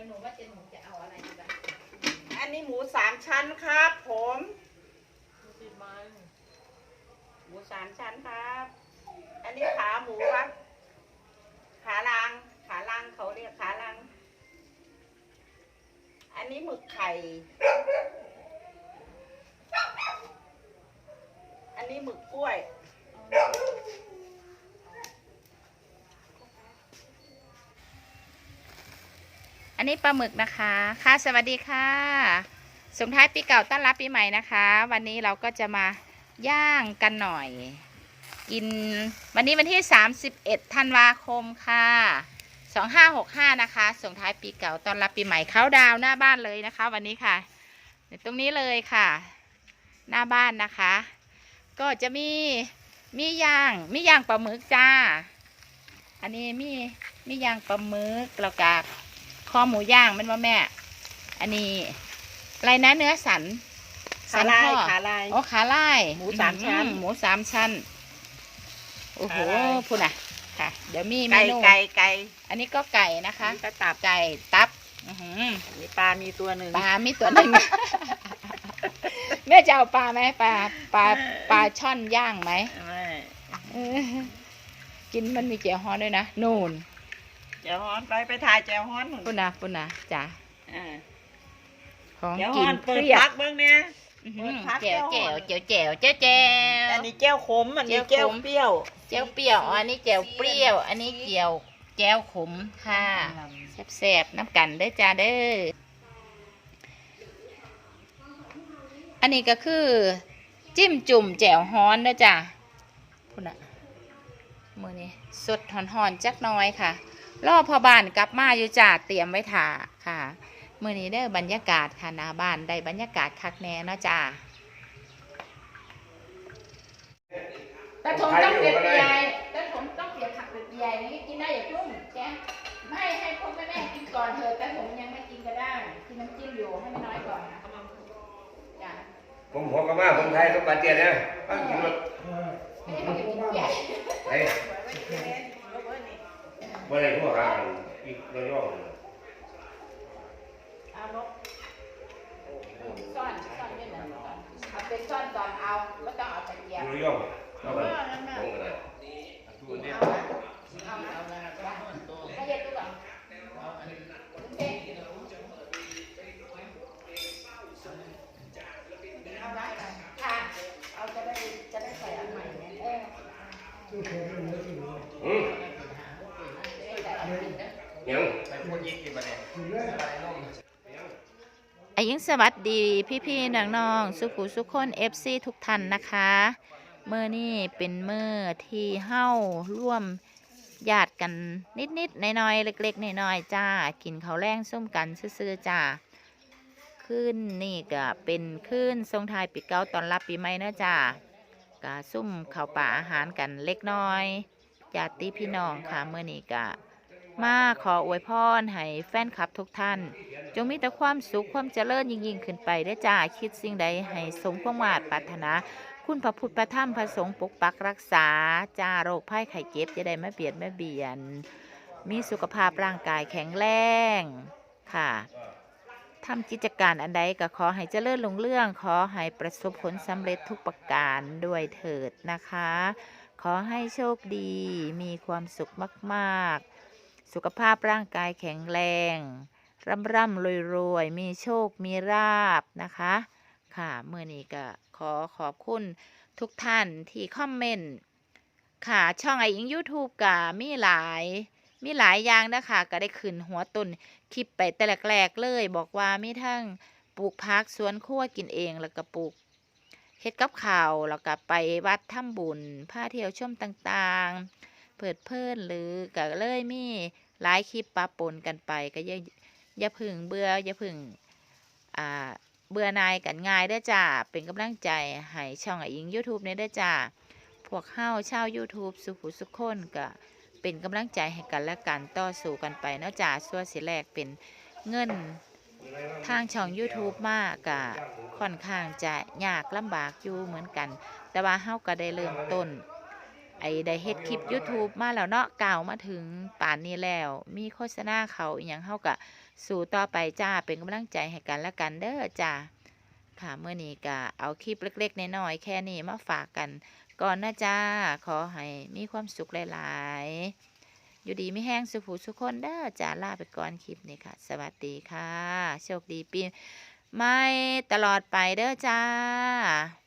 แล้วหนูว่าเจนหนูจะเอาอะไรดีบ้างอันนี้หมูสามชั้นครับผมติดมันหมูสามชั้นครับ อันนี้ขาหมูครับ ขาลาง ขาลางเขาเรียกขาลาง อันนี้หมึกไข่ อันนี้หมึกกล้วย อันนี้ปลาหมึกนะคะ ค่ะสวัสดีค่ะส่งท้ายปีเก่าต้อนรับปีใหม่นะคะ วันนี้เราก็จะมาย่างกันหน่อย กินวันนี้วันที่ 31ธันวาคมค่ะ 2565 นะคะส่งท้ายปีเก่าต้อนรับปีใหม่เขาดาวหน้าบ้านเลยนะคะ วันนี้ค่ะเดี๋ยวตรงนี้เลยค่ะ หน้าบ้านนะคะ ก็จะมีมีย่างมีย่างปลาหมึกจ้า อันนี้มีมีย่างปลาหมึกแล้วก็ คอหมูย่างแมันว่าแม่ อันนี้อะไรนะเนื้อสันขาลายข้อขาลายโอ้ขาลายหมูสามชั้น อืหมูสามชั้น โอ้โหขาลายพูดน่ะค่ะ เดี๋ยวมีเมไก่นูไก่ไก่อันนี้ก็ไก่นะคะอันนี้ก็ตับไก่ตับอื้อหืออันนี้ปลา มีตัวหนึ่งปลามีตัวหนึ่ง แม่จะเอาปลาไหมปลาปลาปลาช่อนย่างไหมไม่เออกินมันมีเจียวฮ้อนด้วยนะ นูน แจวฮ้อนไปไปถ่ายแจวฮ้อนหนึ่งปุ่นนะปุ่นนะจ้ะอ่าของแจวกิฮ้อนนเปิดเพียพับกเบื้องเนี่ย อื้อหือเปิดพักแจ๋วแจ่แจ๋ววแจ๋วแจ๋วแจ๋วแจ๋วอันนี้แก้วขมอันนี้แจ่แก้ววขม เปรี้ยวเจียวเปรี้ยวอ๋ออันนี้เจียวเปรี้ยว อันนี้เจียวแจ้วขมค่ะแซ่บๆน้ำกันเด้อจ้าเด้ออันนี้ก็คือ จิ้มจุ่มแจ่วฮ้อนเด้อจ้าพุ่นอะมือนี้สดหอนๆจักหน้อยค่ะ รอพอบ้านกลับมาอยู่จ้าเตรียมไว้ถ่าค่ะมือนี้ได้อบรรยากาศค่ะหน้าบ้านได้บรรยากาศคักแน่เนาะจ้าแต่ผมต้องเปลี่ยนเปลี่ยนแต่ผมต้องเปลี่ยนผักเปลี่ยนเปลี่ยนอย่างนี้กินได้อย่าพุ่งแกไม่ให้พวกแม่แม่กินก่อนเถอะแต่ผมยังไม่กินก็ได้กินน้ำจิ้มอยู่ให้มันน้อยก่อนนะจ้ะผมหัวกระมาผมไทยต้องปาเตียนนะตั้งกินรถ ไม่ให้พวกกินใหญ่ ไอ้เมื่อไรพวกหาอีกระยอง เอานกซ่อนซ่อนไม่เหมือนกันเอาเป็นซ่อนก่อนเอาแล้ว ต้องเอาตะเกียบระยองเอาไปผมก็ได้เอาละเอาละเอาละให้เย็นดูก่อนโอเคเอาได้ค่ะเอาจะได้จะได้ใส่อันใหม่เนี่ยเอออืมจะได้ใส่นใหม่นะยังองน้องสุขุสุขคนเอฟซีทุกท่านนะคะเมื่อนี่เป็นเมื่อที่เฮ้าร่วมญาติกันนิดๆน้อยๆเล็กๆน้อยๆจ้ากินข้าวแรงส้มกันซื่อๆจ้าขึ้นนี่ก็เป็นขึ้นทรงไทยปีเก่าตอนรับปีใหม่นะจ้ากะซุ่มข้าวป่าอาหารกันเล็กน้อยญาติพี่น้องค่ะเมื่อนี้กะ มาขออวยพรให้แฟนคลับทุกท่าน จงมีแต่ความสุขความเจริญยิ่งยิ่งขึ้นไปได้จ้าคิดสิ่งใดให้สมความมาตรปรารถนา คุณพระพุทธพระธรรมพระสงฆ์ปกปักรักษาจ้าโรคภัยไข้เจ็บจะได้ไม่เบียดไม่เบียน มีสุขภาพร่างกายแข็งแรงค่ะทำกิจการอันใดก็ขอให้เจริญรุ่งเรื่อง ขอให้ประสบผลสำเร็จทุกประการด้วยเถิดนะคะ ขอให้โชคดีมีความสุขมาก ๆ สุขภาพร่างกายแข็งแรง ร่ำร่ำรวยรวยมีโชคมีราบนะคะ ค่ะเมื่อนี้ก็ขอขอบคุณทุกท่านที่คอมเมนต์ค่ะช่องไออิง YouTube ก็มีหลายมีหลายอย่างนะคะก็ได้ขึ้นหัวต้นคลิปไปแต่แรกๆเลย บอกว่ามีทั้งปลูกพักสวนครัวกินเองแล้วก็ปลูกเฮ็ดกับข้าวแล้วก็ไปวัดทำบุญพาเที่ยวชมต่างๆ เปิดเพลินหรือก็เลยมีหลายคลิปปะปนกันไป ก็อย่าอย่าพึ่งเบื่ออย่าพึ่งอ่าเบื่อนายกันง่ายเด้อจ้าเป็นกำลังใจให้ช่องไออิง YouTube เนี่ยเด้อจ้าพวกเฮาชาว YouTube สุขุสุขคนก็เป็นกำลังใจให้กันและกันต่อสู้กันไปเนาะจ้าส่วนสิแรกเป็นเงินทางช่อง YouTube มากกะค่อนข้างจะยากลำบากอยู่เหมือนกัน แต่ว่าเฮาก็ได้เริ่มต้น ไอ้ได้เฮ็ดคลิป YouTube มาแล้วเนาะกล่าวมาถึงป่านนี้แล้ว มีโฆษณาเขาอีหยังเฮาก็สู่ต่อไปจ้าเป็นกำลังใจให้กันและกันเด้อจ้าค่ะเมื่อนี้ก็เอาคลิปเล็กๆน้อยๆแค่นี้มาฝากกัน ก่อนนะจ้าขอให้มีความสุขหลายๆ อยู่ดีไม่แห้งสุขหูสุขคนเด้อจ้าลาไปก่อนคลิปนี้ค่ะ สวัสดีค่ะ โชคดีปีใหม่ตลอดไปเด้อจ้า